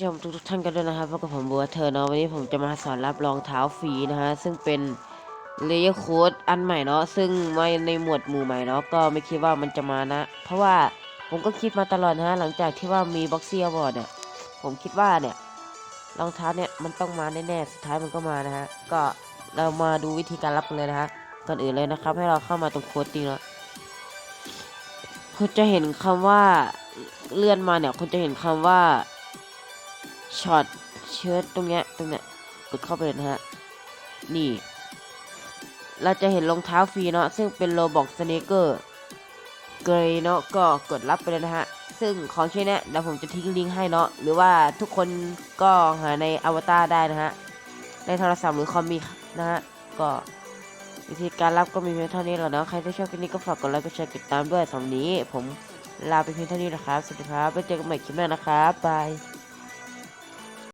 ชมทุกๆท่านกันด้วยนะครับพบกับผมบัวเธอเนาะวันนี้ผมจะมาสอนรับรองเท้าฟรีนะฮะซึ่งเป็นเลเยอร์โค้ดอันใหม่เนาะซึ่งมาในหมวดหมู่ใหม่เนาะก็ไม่คิดว่ามันจะมานะ เพราะว่าผมก็คิดมาตลอดนะฮะหลังจากที่ว่ามีบ็อกซี่บอร์ดเนี่ยผมคิดว่าเนี่ยรองเท้าเนี่ยมันต้องมาแน่ๆสุดท้ายมันก็มานะฮะก็เรามาดูวิธีการรับกันเลยนะฮะก่อนอื่นเลยนะครับ ให้เราเข้ามาตรงโค้ดจริงเนาะคุณจะเห็นคำว่าเลื่อนมาเนี่ยคุณจะเห็นคำว่า ช็อตเชิ้ตตรงเนี้ยตรงเนี้ยกดเข้าไปเลยนะฮะ นี่ เราจะเห็นรองเท้าฟรีเนาะซึ่งเป็นโลบอกสเนเกอร์เกรเนาะก็กดรับไปเลยนะฮะ ซึ่งของชิ้นเนี้ยเดี๋ยวผมจะทิ้งลิงก์ให้เนาะหรือว่าทุกคนก็หาในอวตารได้นะฮะ ในโทรศัพท์หรือคอมมีนะฮะ ก็วิธีการรับก็มีเพียงเท่านี้แหละเนาะใครที่ชอบคลิปนี้ก็ฝากกดไลค์กดแชร์กดติดตามด้วยสำหรับนนี้ ผมลาไปเพียงเท่านี้นะครับสวัสดีครับไว้เจอกันใหม่คลิปหน้านะครับบาย